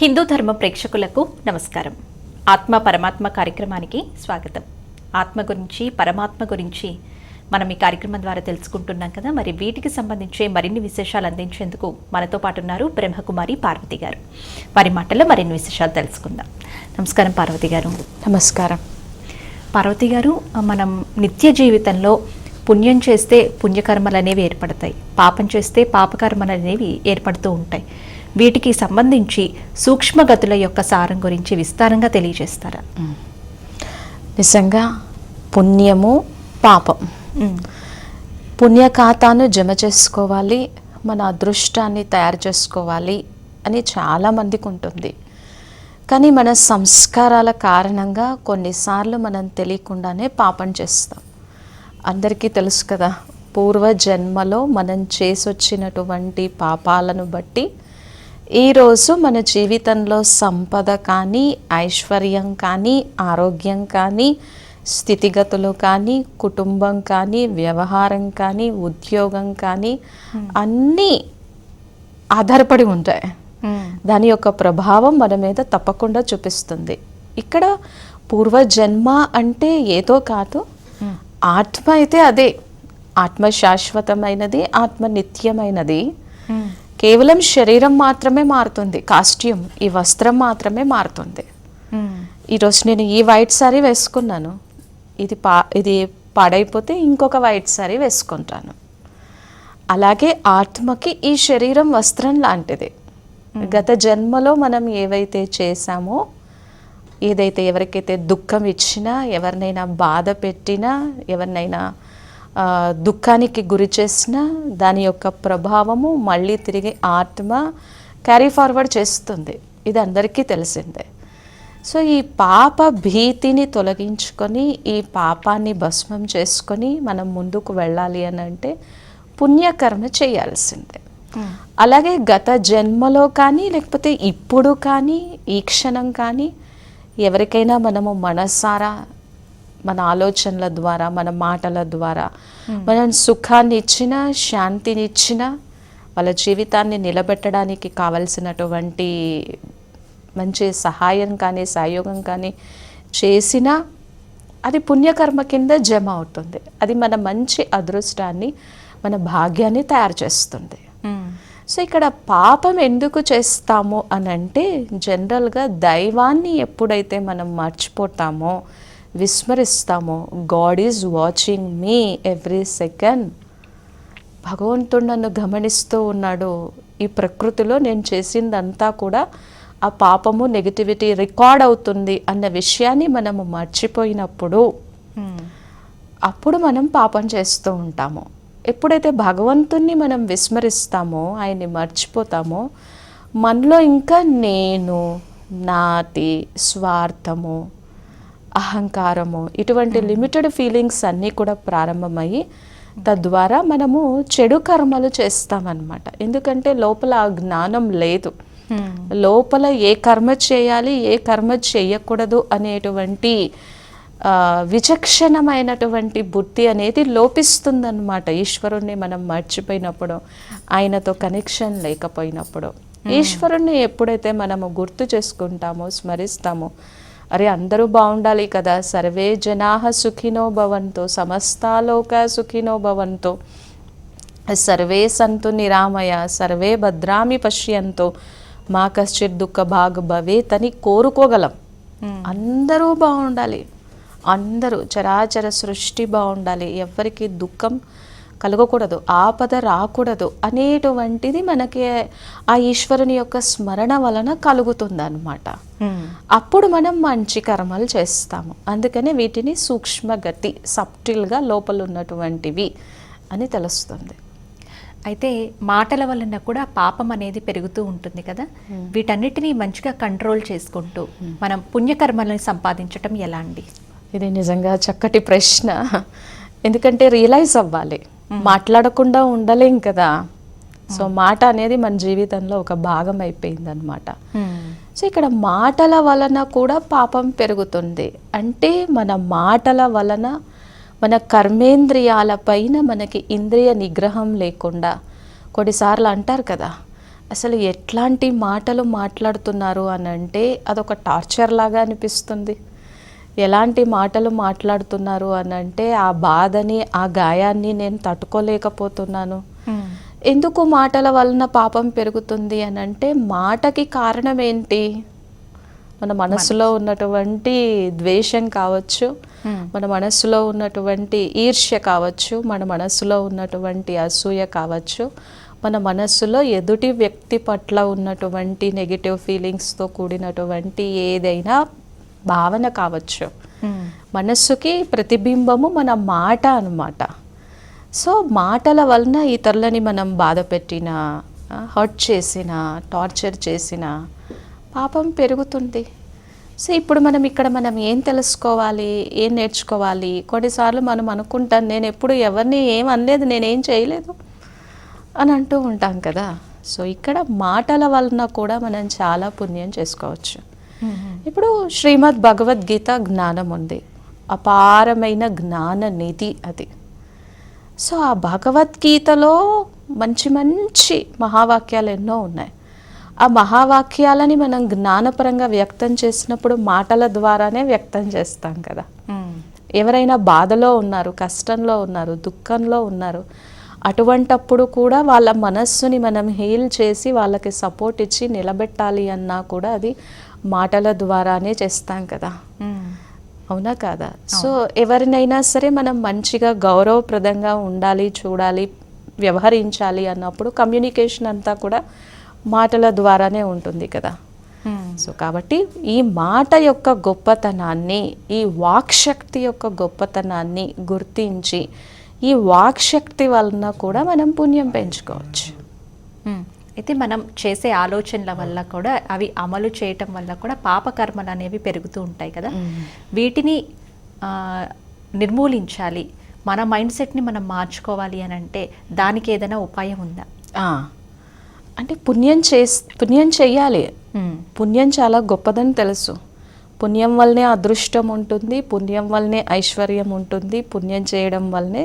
హిందూ ధర్మ ప్రేక్షకులకు నమస్కారం. ఆత్మ పరమాత్మ కార్యక్రమానికి స్వాగతం. ఆత్మ గురించి పరమాత్మ గురించి మనం ఈ కార్యక్రమం ద్వారా తెలుసుకుంటున్నాం కదా. మరి వీటికి సంబంధించి మరిన్ని విశేషాలు అందించేందుకు మనతో పాటు ఉన్నారు బ్రహ్మకుమారి పార్వతి గారు. వారి మాటల్లో మరిన్ని విశేషాలు తెలుసుకుందాం. నమస్కారం పార్వతి గారు. నమస్కారం. పార్వతి గారు మనం నిత్య జీవితంలో పుణ్యం చేస్తే పుణ్యకర్మలు అనేవి ఏర్పడతాయి. పాపం చేస్తే పాపకర్మలు అనేవి ఏర్పడుతూ ఉంటాయి. వీటికి సంబంధించి సూక్ష్మగతుల యొక్క సారం గురించి విస్తారంగా తెలియజేస్తారా? నిజంగా పుణ్యము పాపం. పుణ్య ఖాతాను జమ చేసుకోవాలి మన అదృష్టాన్ని తయారు చేసుకోవాలి అని చాలామందికి ఉంటుంది. కానీ మన సంస్కారాల కారణంగా కొన్నిసార్లు మనం తెలియకుండానే పాపం చేస్తాం. అందరికీ తెలుసు కదా పూర్వ జన్మలో మనం చేసొచ్చినటువంటి పాపాలను బట్టి ఈరోజు మన జీవితంలో సంపద కానీ ఐశ్వర్యం కానీ ఆరోగ్యం కానీ స్థితిగతులు కానీ కుటుంబం కానీ వ్యవహారం కానీ ఉద్యోగం కానీ అన్నీ ఆధారపడి ఉంటాయి. దాని యొక్క ప్రభావం మన మీద తప్పకుండా చూపిస్తుంది. ఇక్కడ పూర్వజన్మ అంటే ఏదో కాదు. ఆత్మ అయితే అదే. ఆత్మ శాశ్వతమైనది ఆత్మ నిత్యమైనది. కేవలం శరీరం మాత్రమే మారుతుంది. కాస్ట్యూమ్ ఈ వస్త్రం మాత్రమే మారుతుంది. ఈరోజు నేను ఈ వైట్ సారీ వేసుకున్నాను. ఇది పా ఇది పాడైపోతే ఇంకొక వైట్ సారీ వేసుకుంటాను. అలాగే ఆత్మకి ఈ శరీరం వస్త్రం లాంటిది. గత జన్మలో మనం ఏవైతే చేశామో ఏదైతే ఎవరికైతే దుఃఖం ఇచ్చినా ఎవరినైనా బాధ పెట్టినా ఎవరినైనా దుఃఖానికి గురి చేసినా దాని యొక్క ప్రభావము మళ్ళీ తిరిగి ఆత్మ క్యారీ ఫార్వర్డ్ చేస్తుంది. ఇది అందరికీ తెలిసిందే. సో ఈ పాప భీతిని తొలగించుకొని ఈ పాపాన్ని భస్మం చేసుకొని మనం ముందుకు వెళ్ళాలి అని అంటే పుణ్యకర్మ చేయాల్సిందే. అలాగే గత జన్మలో కానీ లేకపోతే ఇప్పుడు కానీ ఈ క్షణం కానీ ఎవరికైనా మనము మనసారా మన ఆలోచనల ద్వారా మన మాటల ద్వారా. మనం సుఖాన్ని ఇచ్చిన శాంతిని ఇచ్చిన వాళ్ళ జీవితాన్ని నిలబెట్టడానికి కావలసినటువంటి మంచి సహాయం కానీ సహయోగం కానీ చేసినా అది పుణ్యకర్మ కింద జమ అవుతుంది. అది మన మంచి అదృష్టాన్ని మన భాగ్యాన్ని తయారు చేస్తుంది. సో ఇక్కడ పాపం ఎందుకు చేస్తాము అని అంటే జనరల్గా దైవాన్ని ఎప్పుడైతే మనం మర్చిపోతామో విస్మరిస్తామో. God is watching me every second భగవంతుడు నన్ను గమనిస్తూ ఉన్నాడు. ఈ ప్రకృతిలో నేను చేసిందంతా కూడా ఆ పాపము నెగిటివిటీ రికార్డ్ అవుతుంది అన్న విషయాన్ని మనము మర్చిపోయినప్పుడు అప్పుడు మనం పాపం చేస్తూ ఉంటాము. ఎప్పుడైతే భగవంతుణ్ణి మనం విస్మరిస్తామో ఆయన్ని మర్చిపోతామో మనలో ఇంకా నేను నాటి స్వార్థము అహంకారము ఇటువంటి లిమిటెడ్ ఫీలింగ్స్ అన్నీ కూడా ప్రారంభమయ్యి తద్వారా మనము చెడు కర్మలు చేస్తామన్నమాట. ఎందుకంటే లోపల ఆ జ్ఞానం లేదు. లోపల ఏ కర్మ చేయాలి ఏ కర్మ చేయకూడదు అనేటువంటి విచక్షణమైనటువంటి బుద్ధి అనేది లోపిస్తుందన్నమాట. ఈశ్వరుణ్ణి మనం మర్చిపోయినప్పుడు ఆయనతో కనెక్షన్ లేకపోయినప్పుడు. ఈశ్వరుణ్ణి ఎప్పుడైతే మనము గుర్తు చేసుకుంటామో స్మరిస్తామో అరే అందరూ బాగుండాలి కదా. సర్వే జనాహ సుఖినో భవంతో సమస్తాలోక సుఖినో భవంతో. సర్వే సంతు నిరామయ సర్వే భద్రామి పశ్యంతో. మా కశ్చిత్ దుఃఖ భాగ్ భవేత్ అని కోరుకోగలం అందరూ బాగుండాలి. అందరూ చరాచర సృష్టి బాగుండాలి. ఎవరికి దుఃఖం కలగకూడదు ఆపద రాకూడదు అనేటువంటిది మనకి ఆ ఈశ్వరుని యొక్క స్మరణ వలన కలుగుతుందన్నమాట. అప్పుడు మనం మంచి కర్మలు చేస్తాము. అందుకనే వీటిని సూక్ష్మగతి సబ్టిల్గా లోపల ఉన్నటువంటివి అని తెలుస్తుంది. అయితే మాటల వలన కూడా పాపం అనేది పెరుగుతూ ఉంటుంది కదా? వీటన్నిటినీ మంచిగా కంట్రోల్ చేసుకుంటూ మనం పుణ్యకర్మలను సంపాదించటం ఎలా అండి? ఇది నిజంగా చక్కటి ప్రశ్న. ఎందుకంటే రియలైజ్ అవ్వాలి. మాట్లాడకుండా ఉండలేం కదా. సో మాట అనేది మన జీవితంలో ఒక భాగం అయిపోయింది అనమాట సో ఇక్కడ మాటల వలన కూడా పాపం పెరుగుతుంది. అంటే మన మాటల వలన మన కర్మేంద్రియాల పైన మనకి ఇంద్రియ నిగ్రహం లేకుండా కొన్నిసార్లు అంటారు కదా అసలు ఎట్లాంటి మాటలు మాట్లాడుతున్నారు అని అంటే అదొక టార్చర్ లాగా అనిపిస్తుంది. ఎలాంటి మాటలు మాట్లాడుతున్నారు అని అంటే ఆ బాధని ఆ గాయాన్ని నేను తట్టుకోలేకపోతున్నాను. ఎందుకు మాటల వలన పాపం పెరుగుతుంది అని అంటే మాటకి కారణం ఏంటి మన మనసులో ఉన్నటువంటి ద్వేషం కావచ్చు మన మనసులో ఉన్నటువంటి ఈర్ష్య కావచ్చు మన మనసులో ఉన్నటువంటి అసూయ కావచ్చు మన మనస్సులో ఎదుటి వ్యక్తి పట్ల ఉన్నటువంటి నెగిటివ్ ఫీలింగ్స్తో కూడినటువంటి ఏదైనా భావన కావచ్చు. మనస్సుకి ప్రతిబింబము మన మాట అన్నమాట. సో మాటల వలన ఇతరులని మనం బాధ పెట్టినా హర్ట్ చేసిన టార్చర్ చేసిన పాపం పెరుగుతుంది. సో ఇప్పుడు మనం ఇక్కడ మనం ఏం తెలుసుకోవాలి ఏం నేర్చుకోవాలి? కొన్నిసార్లు మనం అనుకుంటాం నేను ఎప్పుడు ఎవరిని ఏం అనలేదు నేనేం చేయలేదు అని అంటూ ఉంటాం కదా. సో ఇక్కడ మాటల వలన కూడా మనం చాలా పుణ్యం చేసుకోవచ్చు. ఇప్పుడు శ్రీమద్ భగవద్గీత జ్ఞానం ఉంది. అపారమైన జ్ఞాన నిధి అది. సో ఆ భగవద్గీతలో మంచి మంచి మహావాక్యాలు ఎన్నో ఉన్నాయి. ఆ మహావాక్యాలని మనం జ్ఞానపరంగా వ్యక్తం చేసినప్పుడు మాటల ద్వారానే వ్యక్తం చేస్తాం కదా. ఎవరైనా బాధలో ఉన్నారు కష్టంలో ఉన్నారు దుఃఖంలో ఉన్నారు అటువంటప్పుడు కూడా వాళ్ళ మనస్సుని మనం హీల్ చేసి వాళ్ళకి సపోర్ట్ ఇచ్చి నిలబెట్టాలి అన్నా కూడా అది మాటల ద్వారానే చేస్తాం కదా. అవునా కాదా? సో ఎవరినైనా సరే మనం మంచిగా గౌరవప్రదంగా ఉండాలి చూడాలి వ్యవహరించాలి అన్నప్పుడు కమ్యూనికేషన్ అంతా కూడా మాటల ద్వారానే ఉంటుంది కదా. సో కాబట్టి ఈ మాట యొక్క గొప్పతనాన్ని ఈ వాక్శక్తి యొక్క గొప్పతనాన్ని గుర్తించి ఈ వాక్శక్తి వలన కూడా మనం పుణ్యం పెంచుకోవచ్చు. అయితే మనం చేసే ఆలోచనల వల్ల కూడా అవి అమలు చేయటం వల్ల కూడా పాపకర్మలు అనేవి పెరుగుతూ ఉంటాయి కదా. వీటిని నిర్మూలించాలి. మన మైండ్ సెట్ని మనం మార్చుకోవాలి అని అంటే దానికి ఏదైనా ఉపాయం ఉందా? అంటే పుణ్యం చేస్ పుణ్యం చెయ్యాలి పుణ్యం చాలా గొప్పదని తెలుసు. పుణ్యం వల్లనే అదృష్టం ఉంటుంది పుణ్యం వల్లనే ఐశ్వర్యం ఉంటుంది పుణ్యం చేయడం వల్లనే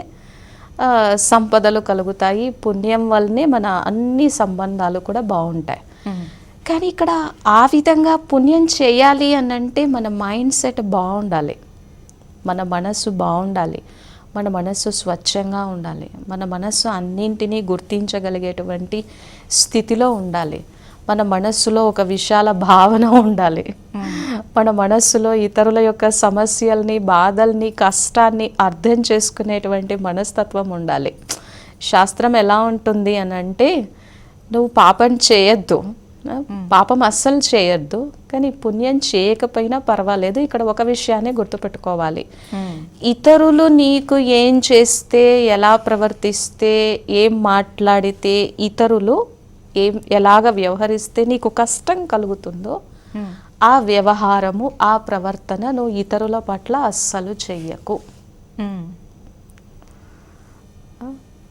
సంపదలు కలుగుతాయి. పుణ్యం వల్లనే మన అన్ని సంబంధాలు కూడా బాగుంటాయి. కానీ ఇక్కడ ఆ విధంగా పుణ్యం చేయాలి అని అంటే మన మైండ్ సెట్ బాగుండాలి. మన మనస్సు బాగుండాలి. మన మనస్సు స్వచ్ఛంగా ఉండాలి. మన మనస్సు అన్నింటినీ గుర్తించగలిగేటువంటి స్థితిలో ఉండాలి. మన మనస్సులో ఒక విశాల భావన ఉండాలి. మన మనస్సులో ఇతరుల యొక్క సమస్యల్ని బాధల్ని కష్టాన్ని అర్థం చేసుకునేటువంటి మనస్తత్వం ఉండాలి. శాస్త్రం ఎలా ఉంటుంది అని అంటే నువ్వు పాపం చేయొద్దు. పాపం అస్సలు చేయొద్దు. కానీ పుణ్యం చేయకపోయినా పర్వాలేదు. ఇక్కడ ఒక విషయాన్ని గుర్తుపెట్టుకోవాలి. ఇతరులు నీకు ఏం చేస్తే ఎలా ప్రవర్తిస్తే ఏం మాట్లాడితే ఇతరులు ఏం ఎలాగ వ్యవహరిస్తే నీకు కష్టం కలుగుతుందో ఆ వ్యవహారము ఆ ప్రవర్తన నువ్వు ఇతరుల పట్ల అస్సలు చెయ్యకు.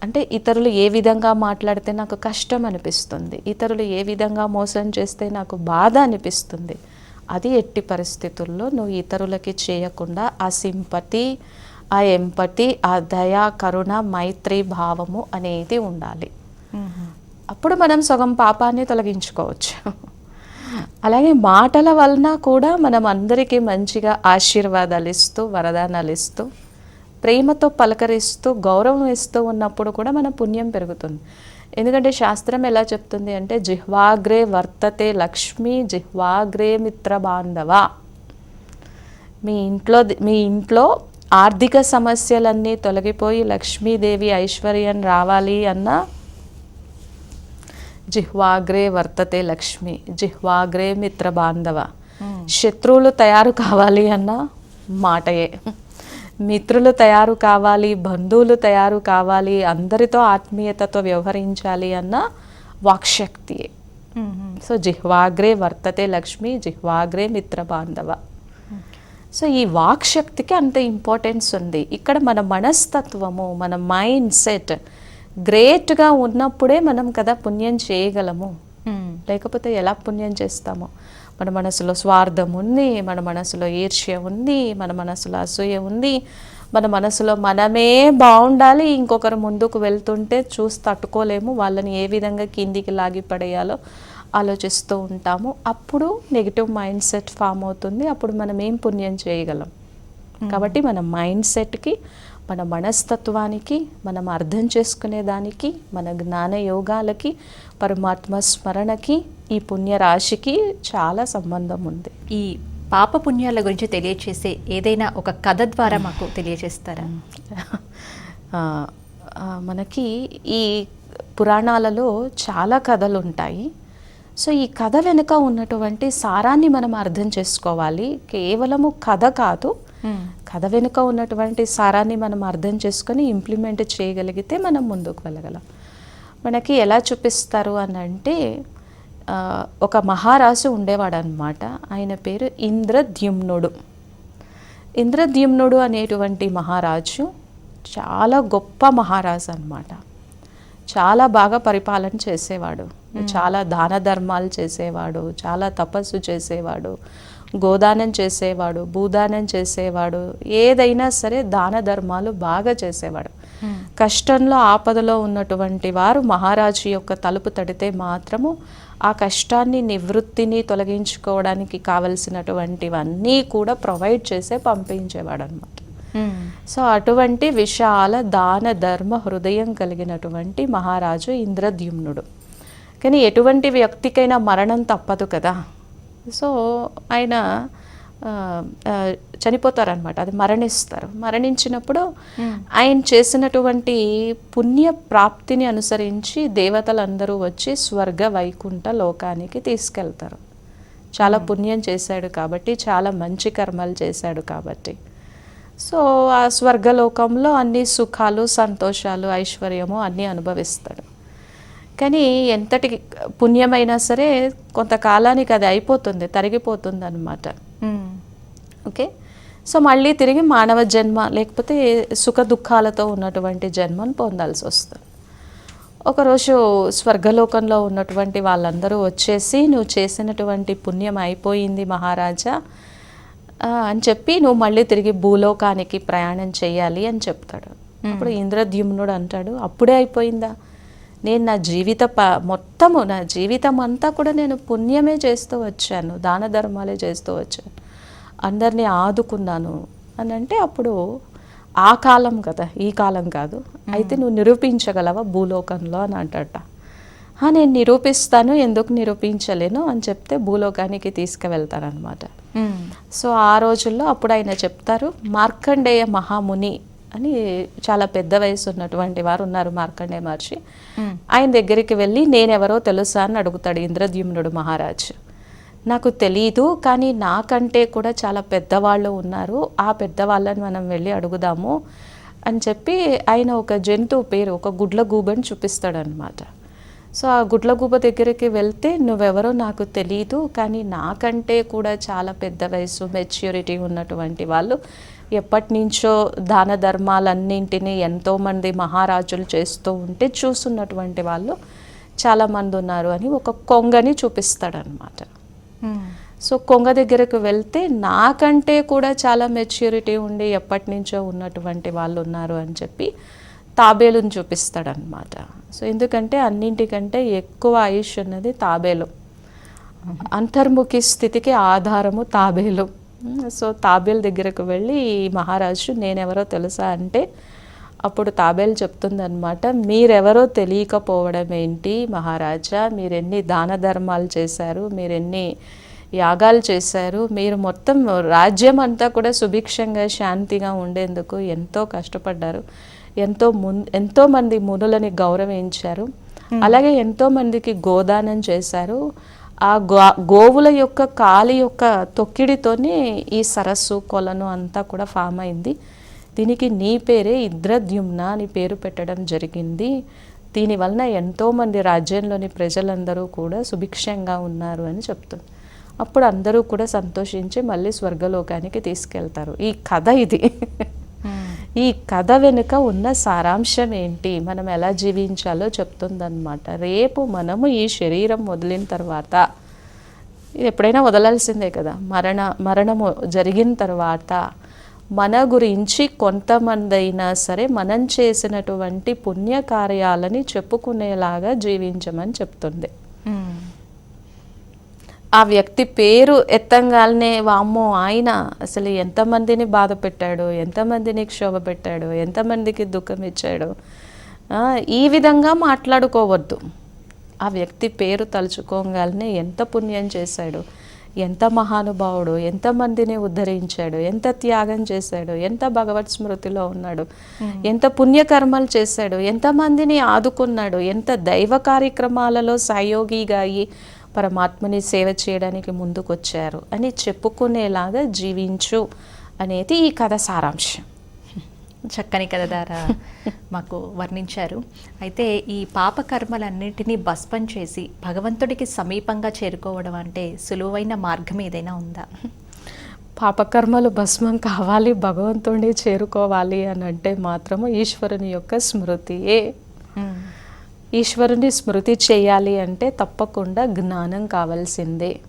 అంటే ఇతరులు ఏ విధంగా మాట్లాడితే నాకు కష్టం అనిపిస్తుంది ఇతరులు ఏ విధంగా మోసం చేస్తే నాకు బాధ అనిపిస్తుంది అది ఎట్టి పరిస్థితుల్లో నువ్వు ఇతరులకి చేయకుండా ఆ సింపతి ఆ ఎంపతి ఆ దయ కరుణ మైత్రి భావము అనేది ఉండాలి. అప్పుడు మనం సగం పాపాన్ని తొలగించుకోవచ్చు. అలాగే మాటల వలన కూడా మనం అందరికీ మంచిగా ఆశీర్వాదాలు ఇస్తూ వరదానాలు ఇస్తూ ప్రేమతో పలకరిస్తూ గౌరవం ఇస్తూ ఉన్నప్పుడు కూడా మన పుణ్యం పెరుగుతుంది. ఎందుకంటే శాస్త్రం ఎలా చెప్తుంది అంటే జిహ్వాగ్రే వర్తతే లక్ష్మి జిహ్వాగ్రే మిత్ర బాంధవ. మీ ఇంట్లో మీ ఇంట్లో ఆర్థిక సమస్యలన్నీ తొలగిపోయి లక్ష్మీదేవి ఐశ్వర్యం రావాలి అన్న జిహ్వాగ్రే వర్తతే లక్ష్మి జిహ్వాగ్రే మిత్ర బాంధవ శత్రువులు తయారు కావాలి అన్న మాటయే. మిత్రులు తయారు కావాలి బంధువులు తయారు కావాలి అందరితో ఆత్మీయతతో వ్యవహరించాలి అన్న వాక్శక్తియే. సో జిహ్వాగ్రే వర్తతే లక్ష్మి జిహ్వాగ్రే మిత్ర బాంధవ సో ఈ వాక్శక్తికి అంత ఇంపార్టెన్స్ ఉంది. ఇక్కడ మన మనస్తత్వము మన మైండ్ సెట్ గ్రేట్గా ఉన్నప్పుడే మనం కదా పుణ్యం చేయగలము. లేకపోతే ఎలా పుణ్యం చేస్తాము? మన మనసులో స్వార్థం ఉంది మన మనసులో ఈర్ష్య ఉంది మన మనసులో అసూయ ఉంది. మన మనసులో మనమే బాగుండాలి ఇంకొకరు ముందుకు వెళ్తుంటే చూసి తట్టుకోలేము. వాళ్ళని ఏ విధంగా కిందికి లాగి పడేయాలో ఆలోచిస్తూ ఉంటాము. అప్పుడు నెగిటివ్ మైండ్ సెట్ ఫామ్ అవుతుంది. అప్పుడు మనం ఏం పుణ్యం చేయగలం? కాబట్టి మన మైండ్ సెట్కి మన మనస్తత్వానికి మనం అర్థం చేసుకునే దానికి మన జ్ఞాన యోగాలకి పరమాత్మ స్మరణకి ఈ పుణ్య రాశికి చాలా సంబంధం ఉంది. ఈ పాప పుణ్యాల గురించి తెలియచేసే ఏదైనా ఒక కథ ద్వారా మాకు ఆ, మనకి ఈ పురాణాలలో చాలా కథలు ఉంటాయి సో ఈ కథ వెనుక ఉన్నటువంటి సారాన్ని మనం అర్థం చేసుకోవాలి. కేవలము కథ కాదు. కథ వెనుక ఉన్నటువంటి సారాన్ని మనం అర్థం చేసుకొని ఇంప్లిమెంట్ చేయగలిగితే మనం ముందుకు వెళ్ళగలం. మనకి ఎలా చూపిస్తారు అని అంటే ఒక మహారాజు ఉండేవాడు అనమాట ఆయన పేరు ఇంద్రద్యుమ్నుడు. ఇంద్రద్యుమ్నుడు అనేటువంటి మహారాజు చాలా గొప్ప మహారాజు అన్నమాట చాలా బాగా పరిపాలన చేసేవాడు. చాలా దాన ధర్మాలు చేసేవాడు. చాలా తపస్సు చేసేవాడు. గోదానం చేసేవాడు భూదానం చేసేవాడు ఏదైనా సరే దాన ధర్మాలు బాగా చేసేవాడు. కష్టంలో ఆపదలో ఉన్నటువంటి వారు మహారాజు యొక్క తలుపు తడితే మాత్రము ఆ కష్టాన్ని నివృత్తిని తొలగించుకోవడానికి కావలసినటువంటివన్నీ కూడా ప్రొవైడ్ చేసే పంపించేవాడు అనమాట మ్మ్. సో అటువంటి విశాల దాన ధర్మ హృదయం కలిగినటువంటి మహారాజు ఇంద్రద్యుమ్నుడు. కానీ ఎటువంటి వ్యక్తికైనా మరణం తప్పదు కదా. సో ఆయన చనిపోతారనమాట అది మరణిస్తారు. మరణించినప్పుడు ఆయన చేసినటువంటి పుణ్య ప్రాప్తిని అనుసరించి దేవతలందరూ వచ్చి స్వర్గ వైకుంఠ లోకానికి తీసుకెళ్తారు. చాలా పుణ్యం చేశాడు కాబట్టి చాలా మంచి కర్మలు చేశాడు కాబట్టి. సో ఆ స్వర్గలోకంలో అన్ని సుఖాలు సంతోషాలు ఐశ్వర్యము అన్నీ అనుభవిస్తాడు. కానీ ఎంతటి పుణ్యమైనా సరే కొంతకాలానికి అది అయిపోతుంది తరిగిపోతుంది అనమాట మ్మ్. ఓకే? సో మళ్ళీ తిరిగి మానవ జన్మ లేకపోతే సుఖ దుఃఖాలతో ఉన్నటువంటి జన్మను పొందాల్సి వస్తుంది. ఒకరోజు స్వర్గలోకంలో ఉన్నటువంటి వాళ్ళందరూ వచ్చేసి నువ్వు చేసినటువంటి పుణ్యం అయిపోయింది మహారాజా అని చెప్పి నువ్వు మళ్ళీ తిరిగి భూలోకానికి ప్రయాణం చేయాలి అని చెప్తాడు. అప్పుడు ఇంద్రద్యుమ్నుడు అంటాడు అప్పుడే అయిపోయిందా? నేను నా జీవిత ప మొత్తము నా జీవితం అంతా కూడా నేను పుణ్యమే చేస్తూ వచ్చాను దాన ధర్మాలే చేస్తూ వచ్చాను. అందరినీ ఆదుకున్నాను అని అంటే అప్పుడు ఆ కాలం కదా ఈ కాలం కాదు. అయితే నువ్వు నిరూపించగలవా భూలోకంలో అని అంటట. "ఆ, నేను నిరూపిస్తాను ఎందుకు నిరూపించలేను అని చెప్తే భూలోకానికి తీసుకువెళ్తారనమాట. సో ఆ రోజుల్లో అప్పుడు ఆయన చెప్తారు మార్కండేయ మహాముని అని చాలా పెద్ద వయసు ఉన్నటువంటి వారు ఉన్నారు మార్కండేయ మహర్షి. ఆయన దగ్గరికి వెళ్ళి నేనెవరో తెలుసా? అని అడుగుతాడు ఇంద్రద్యుమ్నుడు మహారాజు. నాకు తెలియదు కానీ నాకంటే కూడా చాలా పెద్దవాళ్ళు ఉన్నారు. ఆ పెద్దవాళ్ళని మనం వెళ్ళి అడుగుదాము అని చెప్పి ఆయన ఒక జంతువు పేరు ఒక గుడ్ల గూబని చూపిస్తాడు అనమాట సో ఆ గుడ్లగూబ దగ్గరికి వెళ్తే నువ్వెవరో నాకు తెలియదు కానీ నాకంటే కూడా చాలా పెద్ద వయసు మెచ్యూరిటీ ఉన్నటువంటి వాళ్ళు ఎప్పటి నుంచో దాన ధర్మాలన్నింటినీ ఎంతోమంది మహారాజులు చేస్తూ ఉంటే చూస్తున్నటువంటి వాళ్ళు చాలామంది ఉన్నారు అని ఒక కొంగని చూపిస్తాడనమాట. సో కొంగ దగ్గరకు వెళ్తే నాకంటే కూడా చాలా మెచ్యూరిటీ ఉండి ఎప్పటి నుంచో ఉన్నటువంటి వాళ్ళు ఉన్నారు అని చెప్పి తాబేలుని చూపిస్తాడనమాట సో ఎందుకంటే అన్నింటికంటే ఎక్కువ ఆయుష్ ఉన్నది తాబేలు. అంతర్ముఖి స్థితికి ఆధారము తాబేలు. సో తాబేలు దగ్గరకు వెళ్ళి మహారాజు నేనెవరో తెలుసా అంటే అప్పుడు తాబేలు చెప్తుందనమాట మీరెవరో తెలియకపోవడం ఏంటి మహారాజా? మీరెన్ని దాన ధర్మాలు చేశారు? మీరెన్ని యాగాలు చేశారు? మీరు మొత్తం రాజ్యం అంతా కూడా సుభిక్షంగా శాంతిగా ఉండేందుకు ఎంతో కష్టపడ్డారు. ఎంతో మున్ ఎంతో మంది మునులని గౌరవించారు. అలాగే ఎంతో మందికి గోదానం చేశారు. ఆ గో గోవుల యొక్క కాలి యొక్క తొక్కిడితోనే ఈ సరస్సు కొలను అంతా కూడా ఫామ్ అయింది. దీనికి నీ పేరే ఇద్రద్యుమ్న అని పేరు పెట్టడం జరిగింది. దీని వలన ఎంతోమంది రాజ్యంలోని ప్రజలందరూ కూడా సుభిక్షంగా ఉన్నారు అని చెప్తుంది అప్పుడు అందరూ కూడా సంతోషించి మళ్ళీ స్వర్గలోకానికి తీసుకెళ్తారు. ఈ కథ ఇది. ఈ కథ వెనుక ఉన్న సారాంశం ఏంటి మనం ఎలా జీవించాలో చెప్తుందన్నమాట. రేపు మనము ఈ శరీరం వదిలిన తర్వాత ఇది ఎప్పుడైనా వదలాల్సిందే కదా. మరణ మరణము జరిగిన తర్వాత మన గురించి కొంతమంది అయినా సరే మనం చేసినటువంటి పుణ్యకార్యాలని చెప్పుకునేలాగా జీవించమని చెప్తుంది. ఆ వ్యక్తి పేరు ఎత్తంగానే వామ్మో ఆయన అసలు ఎంతమందిని బాధ పెట్టాడు ఎంతమందిని క్షోభ పెట్టాడు ఎంతమందికి దుఃఖం ఇచ్చాడు ఈ విధంగా మాట్లాడుకోవద్దు. ఆ వ్యక్తి పేరు తలుచుకోగానే ఎంత పుణ్యం చేశాడు ఎంత మహానుభావుడు ఎంతమందిని ఉద్ధరించాడు ఎంత త్యాగం చేశాడు ఎంత భగవత్ స్మృతిలో ఉన్నాడు ఎంత పుణ్యకర్మలు చేశాడు ఎంతమందిని ఆదుకున్నాడు ఎంత దైవ కార్యక్రమాలలో సహయోగిగా అయ్యి పరమాత్మని సేవ చేయడానికి ముందుకొచ్చారు అని చెప్పుకునేలాగా జీవించు అనేది ఈ కథ సారాంశం. చక్కని కథ ద్వారా మాకు వర్ణించారు. అయితే ఈ పాప కర్మలన్నిటినీ భస్మం చేసి భగవంతుడికి సమీపంగా చేరుకోవడం అంటే సులువైన మార్గం ఏదైనా ఉందా? పాపకర్మలు భస్మం కావాలి భగవంతుడిని చేరుకోవాలి అని అంటే మాత్రము ఈశ్వరుని యొక్క స్మృతియే. ఈశ్వరుని స్మృతి చేయాలి అంటే తప్పకుండా జ్ఞానం కావాల్సిందే.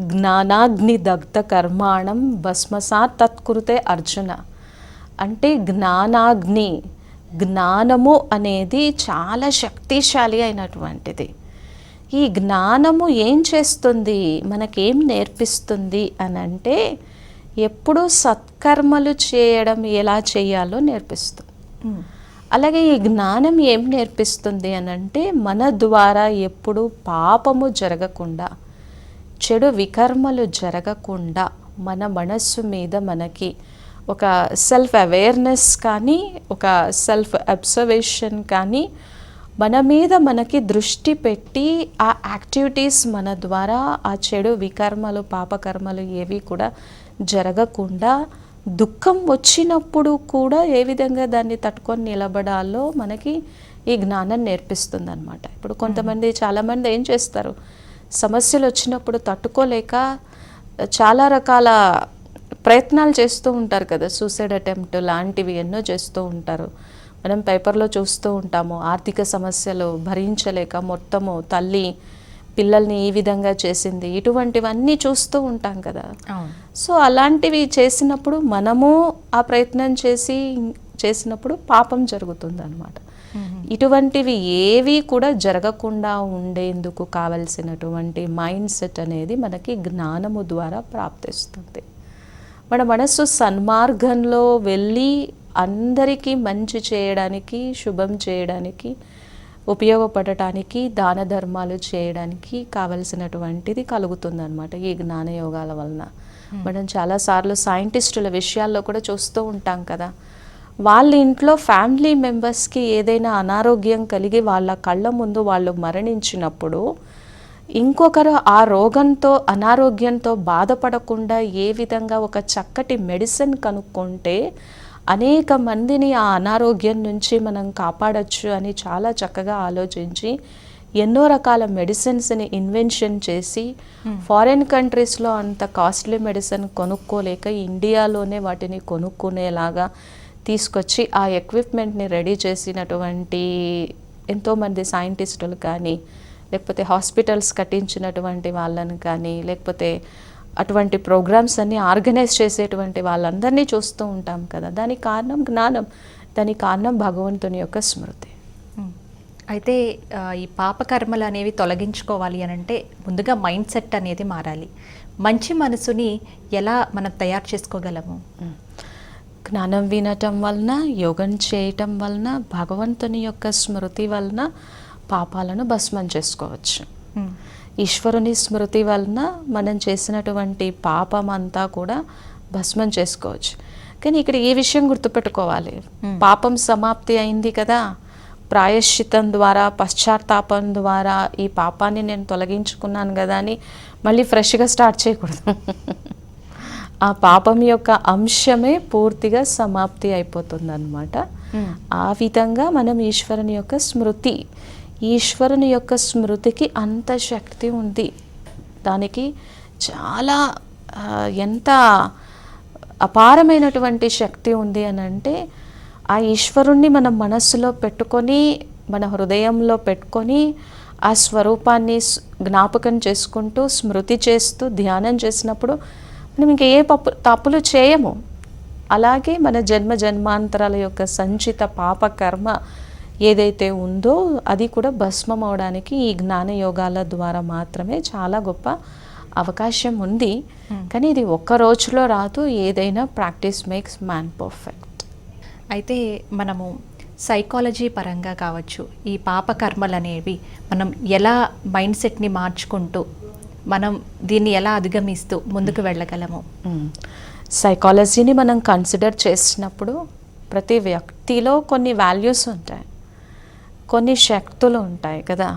జ్ఞానాగ్ని దగ్ధ కర్మాణం భస్మసా తత్కృతే అర్జున. అంటే జ్ఞానాగ్ని జ్ఞానము అనేది చాలా శక్తిశాలి అయినటువంటిది. ఈ జ్ఞానము ఏం చేస్తుంది? మనకేం నేర్పిస్తుంది అని అంటే ఎప్పుడూ సత్కర్మలు చేయడం ఎలా చేయాలో నేర్పిస్తుంది. అలాగే ఈ జ్ఞానం ఏం నేర్పిస్తుంది అని అంటే మన ద్వారా ఎప్పుడు పాపము జరగకుండా చెడు వికర్మలు జరగకుండా మన మనస్సు మీద మనకి ఒక సెల్ఫ్ అవేర్నెస్ కానీ ఒక సెల్ఫ్ అబ్జర్వేషన్ కానీ మన మీద మనకి దృష్టి పెట్టి ఆ యాక్టివిటీస్ మన ద్వారా ఆ చెడు వికర్మలు పాపకర్మలు ఏవి కూడా జరగకుండా దుఃఖం వచ్చినప్పుడు కూడా ఏ విధంగా దాన్ని తట్టుకొని నిలబడాలో మనకి ఈ జ్ఞానం నేర్పిస్తుంది అనమాట ఇప్పుడు కొంతమంది చాలామంది ఏం చేస్తారు? సమస్యలు వచ్చినప్పుడు తట్టుకోలేక చాలా రకాల ప్రయత్నాలు చేస్తూ ఉంటారు కదా. సూసైడ్ అటెంప్ట్ లాంటివి ఎన్నో చేస్తూ ఉంటారు. మనం పేపర్లో చూస్తూ ఉంటాము ఆర్థిక సమస్యలు భరించలేక మొత్తము తల్లి పిల్లల్ని ఈ విధంగా చేసింది. ఇటువంటివన్నీ చూస్తూ ఉంటాం కదా. సో అలాంటివి చేసినప్పుడు మనము ఆ ప్రయత్నం చేసి చేసినప్పుడు పాపం జరుగుతుంది అనమాట ఇటువంటివి ఏవి కూడా జరగకుండా ఉండేందుకు కావలసినటువంటి మైండ్ సెట్ అనేది మనకి జ్ఞానము ద్వారా ప్రాప్తిస్తుంది. మన మనస్సు సన్మార్గంలో వెళ్ళి అందరికీ మంచి చేయడానికి శుభం చేయడానికి ఉపయోగపడటానికి దాన ధర్మాలు చేయడానికి కావలసినటువంటిది కలుగుతుందన్నమాట ఈ జ్ఞాన యోగాల వలన. మనం చాలాసార్లు సైంటిస్టుల విషయాల్లో కూడా చూస్తూ ఉంటాం కదా. వాళ్ళ ఇంట్లో ఫ్యామిలీ మెంబర్స్కి ఏదైనా అనారోగ్యం కలిగి వాళ్ళ కళ్ళ ముందు వాళ్ళు మరణించినప్పుడు ఇంకొకరు ఆ రోగంతో అనారోగ్యంతో బాధపడకుండా ఏ విధంగా ఒక చక్కటి మెడిసిన్ కనుక్కుంటే అనేక మందిని ఆ అనారోగ్యం నుంచి మనం కాపాడొచ్చు అని చాలా చక్కగా ఆలోచించి ఎన్నో రకాల మెడిసిన్స్ని ఇన్వెన్షన్ చేసి ఫారిన్ కంట్రీస్లో అంత కాస్ట్లీ మెడిసిన్ కొనుక్కోలేక ఇండియాలోనే వాటిని కొనుక్కునేలాగా తీసుకొచ్చి ఆ ఎక్విప్మెంట్ని రెడీ చేసినటువంటి ఎంతోమంది సైంటిస్టులు కానీ లేకపోతే హాస్పిటల్స్ కట్టించినటువంటి వాళ్ళని కానీ లేకపోతే అటువంటి ప్రోగ్రామ్స్ అన్ని ఆర్గనైజ్ చేసేటువంటి వాళ్ళందరినీ చూస్తూ ఉంటాం కదా. దానికి కారణం జ్ఞానం. దానికి కారణం భగవంతుని యొక్క స్మృతి. అయితే ఈ పాప కర్మలు అనేవి తొలగించుకోవాలి అని అంటే ముందుగా మైండ్ సెట్ అనేది మారాలి. మంచి మనసుని ఎలా మనం తయారు చేసుకోగలము? జ్ఞానం వినటం వలన యోగం చేయటం వలన భగవంతుని యొక్క స్మృతి వలన పాపాలను భస్మం చేసుకోవచ్చు. ఈశ్వరుని స్మృతి వలన మనం చేసినటువంటి పాపం అంతా కూడా భస్మం చేసుకోవచ్చు. కానీ ఇక్కడ ఈ విషయం గుర్తుపెట్టుకోవాలి? పాపం సమాప్తి అయింది కదా. ప్రాయశ్చితం ద్వారా పశ్చాత్తాపం ద్వారా ఈ పాపాన్ని నేను తొలగించుకున్నాను కదా అని మళ్ళీ ఫ్రెష్గా స్టార్ట్ చేయకూడదు. ఆ పాపం యొక్క అంశమే పూర్తిగా సమాప్తి అయిపోతుంది మ్మ్. ఆ విధంగా మనం ఈశ్వరుని యొక్క స్మృతి ఈశ్వరుని యొక్క స్మృతికి అంత శక్తి ఉంది. దానికి చాలా ఎంత అపారమైనటువంటి శక్తి ఉంది అని అంటే ఆ ఈశ్వరుణ్ణి మన మనస్సులో పెట్టుకొని మన హృదయంలో పెట్టుకొని ఆ స్వరూపాన్ని జ్ఞాపకం చేసుకుంటూ స్మృతి చేస్తూ ధ్యానం చేసినప్పుడు మనం ఇంకా ఏ పప్పు తప్పులు చేయము. అలాగే మన జన్మ జన్మాంతరాల యొక్క సంచిత పాప కర్మ ఏదైతే ఉందో అది కూడా భస్మం అవడానికి ఈ జ్ఞాన యోగాల ద్వారా మాత్రమే చాలా గొప్ప అవకాశం ఉంది. కానీ ఇది ఒక్క రోజులో రాదు ఏదైనా ప్రాక్టీస్ మేక్స్ మ్యాన్ పర్ఫెక్ట్. అయితే మనము సైకాలజీ పరంగా కావచ్చు ఈ పాప కర్మలు అనేవి మనం ఎలా మైండ్ సెట్ని మార్చుకుంటూ మనం దీన్ని ఎలా అధిగమిస్తూ ముందుకు వెళ్ళగలము? సైకాలజీని మనం కన్సిడర్ చేసినప్పుడు ప్రతి వ్యక్తిలో కొన్ని వాల్యూస్ ఉంటాయి. కొన్ని శక్తులు ఉంటాయి కదా.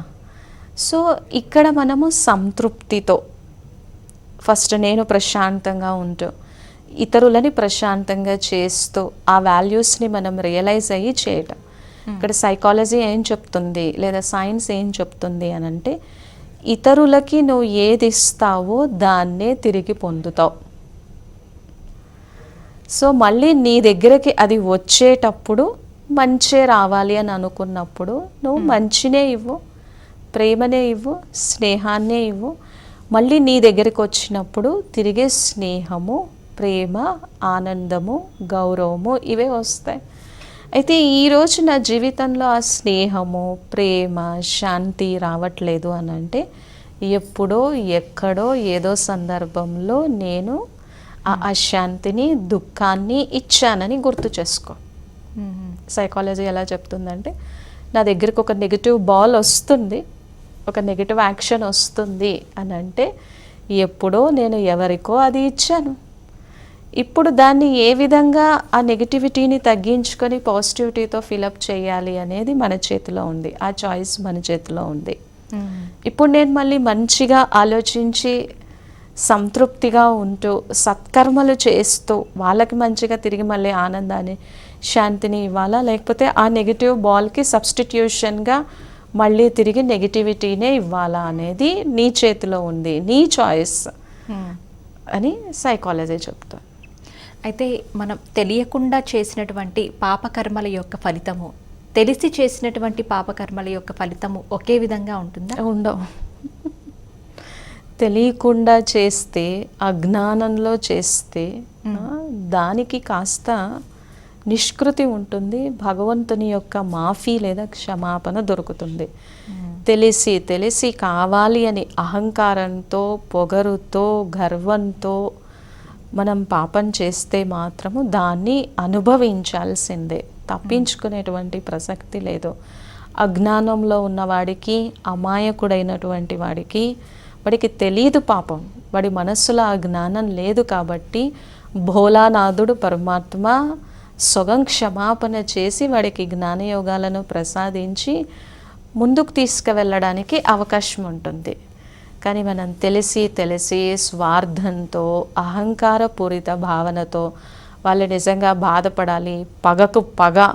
సో ఇక్కడ మనము సంతృప్తితో ఫస్ట్ నేను ప్రశాంతంగా ఉంటూ ఇతరులని ప్రశాంతంగా చేస్తూ ఆ వాల్యూస్ని మనం రియలైజ్ అయ్యి చేయటం. ఇక్కడ సైకాలజీ ఏం చెప్తుంది లేదా సైన్స్ ఏం చెప్తుంది అని అంటే ఇతరులకి నువ్వు ఏది ఇస్తావో దాన్నే తిరిగి పొందుతావు. సో మళ్ళీ నీ దగ్గరకి అది వచ్చేటప్పుడు మంచే రావాలి అని అనుకున్నప్పుడు నువ్వు మంచినే ఇవ్వు ప్రేమనే ఇవ్వు స్నేహాన్నే ఇవ్వు. మళ్ళీ నీ దగ్గరికి వచ్చినప్పుడు తిరిగే స్నేహము ప్రేమ ఆనందము గౌరవము ఇవే వస్తాయి. అయితే ఈరోజు నా జీవితంలో ఆ స్నేహము ప్రేమ శాంతి రావట్లేదు అని అంటే ఎప్పుడో ఎక్కడో ఏదో సందర్భంలో నేను ఆ అశాంతిని దుఃఖాన్ని ఇచ్చానని గుర్తు చేసుకో. సైకాలజీ ఎలా చెప్తుందంటే నా దగ్గరికి ఒక నెగిటివ్ బాల్ వస్తుంది ఒక నెగిటివ్ యాక్షన్ వస్తుంది అని అంటే ఎప్పుడో నేను ఎవరికో అది ఇచ్చాను. ఇప్పుడు దాన్ని ఏ విధంగా ఆ నెగిటివిటీని తగ్గించుకొని పాజిటివిటీతో ఫిలప్ చేయాలి అనేది మన చేతిలో ఉంది. ఆ చాయిస్ మన చేతిలో ఉంది. ఇప్పుడు నేను మళ్ళీ మంచిగా ఆలోచించి సంతృప్తిగా ఉంటూ సత్కర్మలు చేస్తూ వాళ్ళకి మంచిగా తిరిగి మళ్ళీ ఆనందాన్ని శాంతిని ఇవ్వాలా? లేకపోతే ఆ నెగిటివ్ బాల్కి సబ్స్టిట్యూషన్గా మళ్ళీ తిరిగి నెగిటివిటీనే ఇవ్వాలా అనేది నీ చేతిలో ఉంది నీ చాయిస్ అని సైకాలజీ చెప్తారు అయితే మనం తెలియకుండా చేసినటువంటి పాపకర్మల యొక్క ఫలితము తెలిసి చేసినటువంటి పాపకర్మల యొక్క ఫలితము ఒకే విధంగా ఉంటుందా? ఉండవు తెలియకుండా చేస్తే అజ్ఞానంలో చేస్తే ఆ, దానికి కాస్త నిష్కృతి ఉంటుంది భగవంతుని యొక్క మాఫీ లేదా క్షమాపణ దొరుకుతుంది. తెలిసి తెలిసి కావాలి అని అహంకారంతో పొగరుతో గర్వంతో మనం పాపం చేస్తే మాత్రము దాన్ని అనుభవించాల్సిందే. తప్పించుకునేటువంటి ప్రసక్తి లేదు. అజ్ఞానంలో ఉన్నవాడికి అమాయకుడైనటువంటి వాడికి వాడికి తెలియదు పాపం. వాడి మనస్సులో ఆ జ్ఞానం లేదు కాబట్టి భోలానాథుడు పరమాత్మ సొగం క్షమాపణ చేసి వాడికి జ్ఞానయోగాలను ప్రసాదించి ముందుకు తీసుకువెళ్ళడానికి అవకాశం ఉంటుంది. కానీ మనం తెలిసి తెలిసి స్వార్థంతో అహంకారపూరిత భావనతో వాళ్ళు నిజంగా బాధపడాలి. పగకు పగ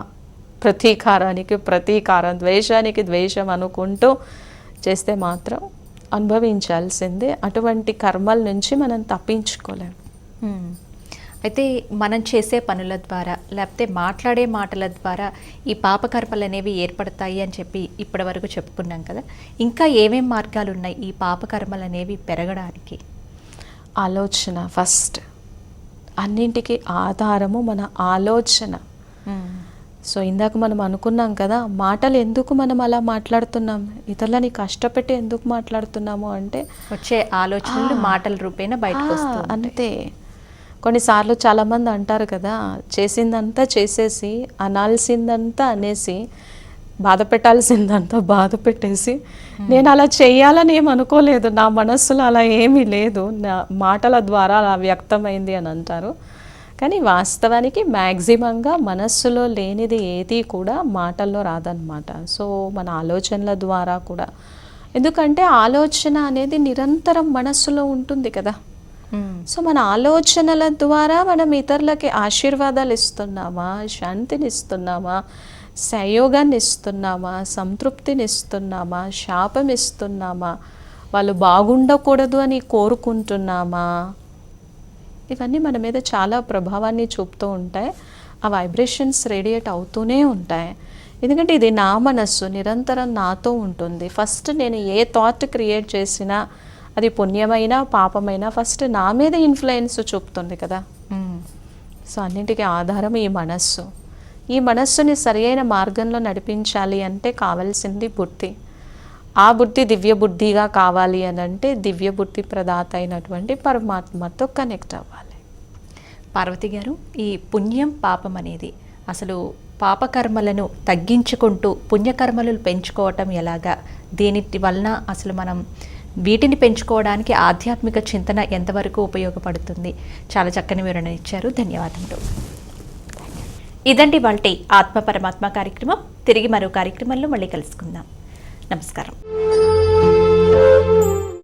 ప్రతీకారానికి ప్రతీకారం ద్వేషానికి ద్వేషం అనుకుంటూ చేస్తే మాత్రం అనుభవించాల్సిందే. అటువంటి కర్మల నుంచి మనం తప్పించుకోలేము అయితే మనం చేసే పనుల ద్వారా లేకపోతే మాట్లాడే మాటల ద్వారా ఈ పాపకర్మలు అనేవి ఏర్పడతాయి అని చెప్పి ఇప్పటి వరకు చెప్పుకున్నాం కదా. ఇంకా ఏమేం మార్గాలు ఉన్నాయి ఈ పాపకర్మలు అనేవి పెరగడానికి? ఆలోచన ఫస్ట్. అన్నింటికి ఆధారము మన ఆలోచన. సో ఇందాక మనం అనుకున్నాం కదా మాటలు ఎందుకు మనం అలా మాట్లాడుతున్నాం? ఇతరులని కష్టపెట్టి ఎందుకు మాట్లాడుతున్నాము అంటే వచ్చే ఆలోచనలు మాటల రూపేణ బయటకు అంతే. కొన్నిసార్లు చాలామంది అంటారు కదా చేసిందంతా చేసేసి అనాల్సిందంతా అనేసి బాధ పెట్టాల్సిందంతా బాధ పెట్టేసి నేను అలా చేయాలని ఏం అనుకోలేదు. నా మనస్సులో అలా ఏమీ లేదు. నా మాటల ద్వారా అలా వ్యక్తమైంది అని అంటారు. కానీ వాస్తవానికి మ్యాక్సిమంగా మనస్సులో లేనిది ఏది కూడా మాటల్లో రాదనమాట సో మన ఆలోచనల ద్వారా కూడా. ఎందుకంటే ఆలోచన అనేది నిరంతరం మనస్సులో ఉంటుంది కదా. Hmm. సో మన ఆలోచనల ద్వారా మనం ఇతరులకి ఆశీర్వాదాలు ఇస్తున్నామా? శాంతిని ఇస్తున్నామా? సహయోగాన్ని ఇస్తున్నామా? సంతృప్తిని ఇస్తున్నామా? శాపం ఇస్తున్నామా? వాళ్ళు బాగుండకూడదు అని కోరుకుంటున్నామా? ఇవన్నీ మన మీద చాలా ప్రభావాన్ని చూపుతూ ఉంటాయి. ఆ వైబ్రేషన్స్ రేడియేట్ అవుతూనే ఉంటాయి. ఎందుకంటే ఇది నా మనస్సు నిరంతరం నాతో ఉంటుంది. ఫస్ట్ నేను ఏ థాట్ క్రియేట్ చేసినా అది పుణ్యమైనా పాపమైనా ఫస్ట్ నా మీద ఇన్ఫ్లుయెన్స్ చూపుతుంది కదా. మ్మ్. సో అన్నింటికీ ఆధారం ఈ మనస్సు. ఈ మనస్సుని సరియైన మార్గంలో నడిపించాలి అంటే కావాల్సింది బుద్ధి. ఆ బుద్ధి దివ్య బుద్ధిగా కావాలి అని అంటే దివ్య బుద్ధి ప్రదాత అయినటువంటి పరమాత్మతో కనెక్ట్ అవ్వాలి. పార్వతి గారు ఈ పుణ్యం పాపం అనేది అసలు పాపకర్మలను తగ్గించుకుంటూ పుణ్యకర్మలు పెంచుకోవటం ఎలాగా? దీని వలన అసలు మనం వీటిని పెంచుకోవడానికి ఆధ్యాత్మిక చింతన ఎంతవరకు ఉపయోగపడుతుంది? చాలా చక్కని వివరణ ఇచ్చారు. ధన్యవాదములు. ఇదండి వాళ్ళ ఆత్మ పరమాత్మ కార్యక్రమం. తిరిగి మరో కార్యక్రమంలో మళ్ళీ కలుసుకుందాం. నమస్కారం.